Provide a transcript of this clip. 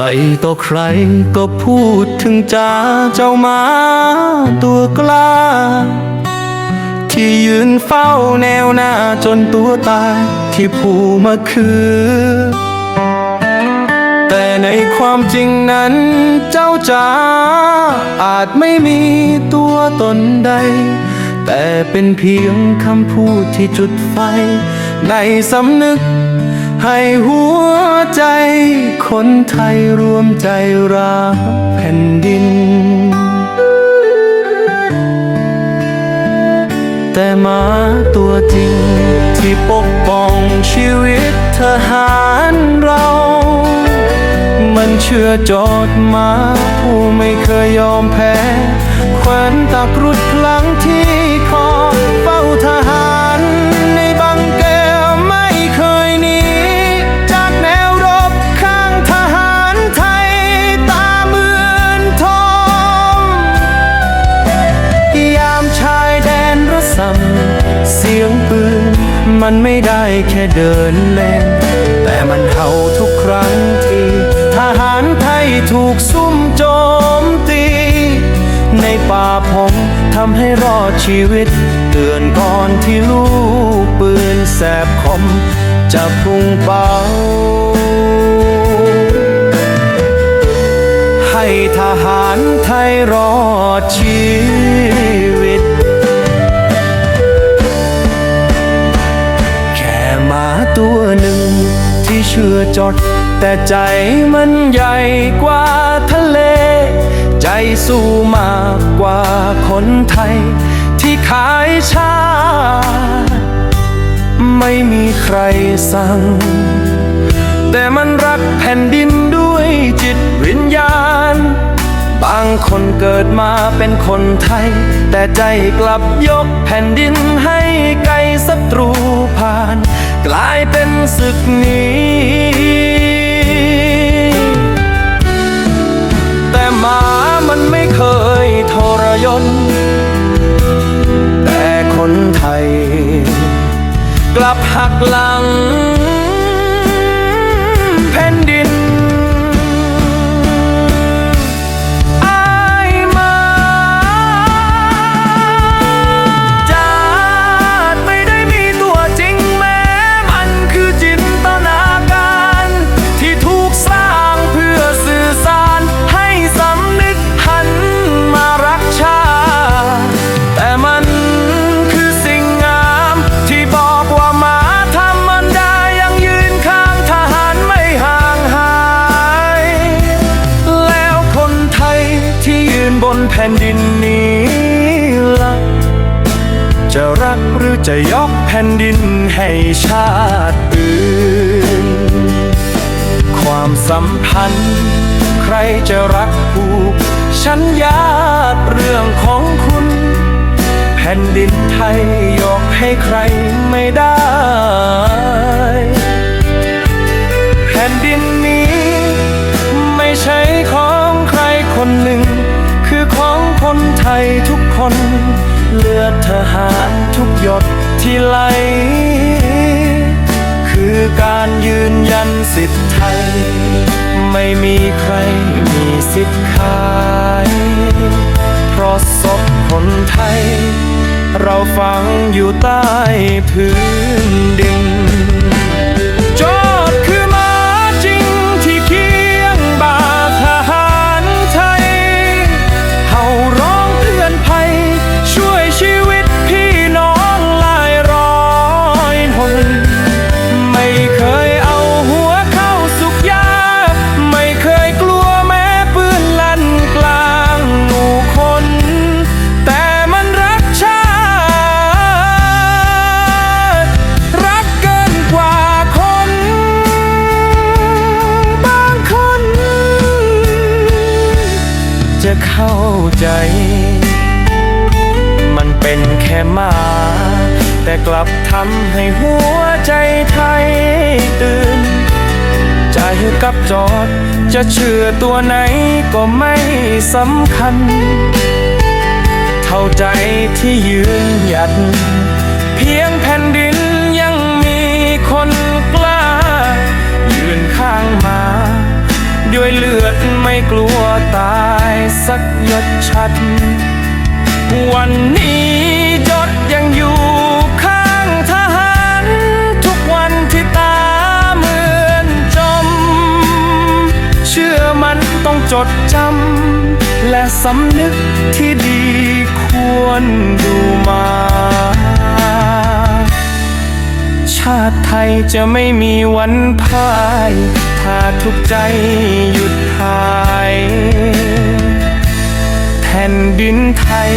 รต่อใครก็พูดถึงจ้าเจ้ามาตัวกล้า ที่ยืนเฝ้าแนวหน้าจนตัวตายที่ผู้มาคือ แต่ในความจริงนั้นเจ้าจ๋าอาจไม่มีตัวตนใด แต่เป็นเพียงคำพูดที่จุดไฟ ในสำนึก ให้หัวใจ คนไทยรวมใจรักแผ่นดิน แต่มาตัวจริง ที่ปกป้องชีวิตทหารเรา มันเชื่อจอดมา ผู้ไม่เคยยอมแพ้แขวนตากรุดพลังที่ มันไม่ได้แค่เดินเล่น แต่มันเห่าทุกครั้งที่ทหารไทยถูกซุ่มโจมตี ในป่าพงทำให้รอดชีวิต เตือนก่อนที่ลูกปืนแสบคม จะพุ่งเป้าให้ทหารไทยรอดชี ชื่อจด แต่ใจมันใหญ่กว่าทะเล ใจสู้มากกว่าคนไทย ที่ขายชาติไม่มีใครสั่ง แต่มันรักแผ่นดินด้วยจิตวิญญาณ บางคนเกิดมาเป็นคนไทย แต่ใจกลับยกแผ่นดินให้ไกลศัตรูผ่าน กลายเป็นศึกนี้ แต่หมามันไม่เคยทรยศแต่คนไทย กลับหักหลังแผ่นดิน ผ่นดินนี้ละจะรักหรือจะยกแผ่นดินให้ชาติอื่น ความสัมพันธ์ ใครจะรักผูกฉันญาติเรื่องของคุณ แผ่นดินไทยยกให้ใครไม่ได้ คนไทยทุกคน เลือดทหารทุกหยดที่ไหล คือการยืนยันสิทธิไทย ไม่มีใครมีสิทธิ์ขายเพราะศพคนไทย เราฝังอยู่ใต้พื้นดิน เข้าใจ มันเป็นแค่มา แต่กลับทำให้หัวใจไทยตื่น ใจกับจอด จะเชื่อตัวไหนก็ไม่สำคัญ เท่าใจที่ยืนหยัด เพียงแผ่นดินยังมีคนกล้า ยืนข้างมา ด้วยเลือดไม่กลัว ชัด วันนี้จดยังอยู่ข้างทหารทุกวันที่ตาเหมือนจม เชื่อมันต้องจดจำ และสำนึกที่ดีควรดูมา ชาติไทยจะไม่มีวันพ่าย ถ้าทุกใจหยุ ดินไทย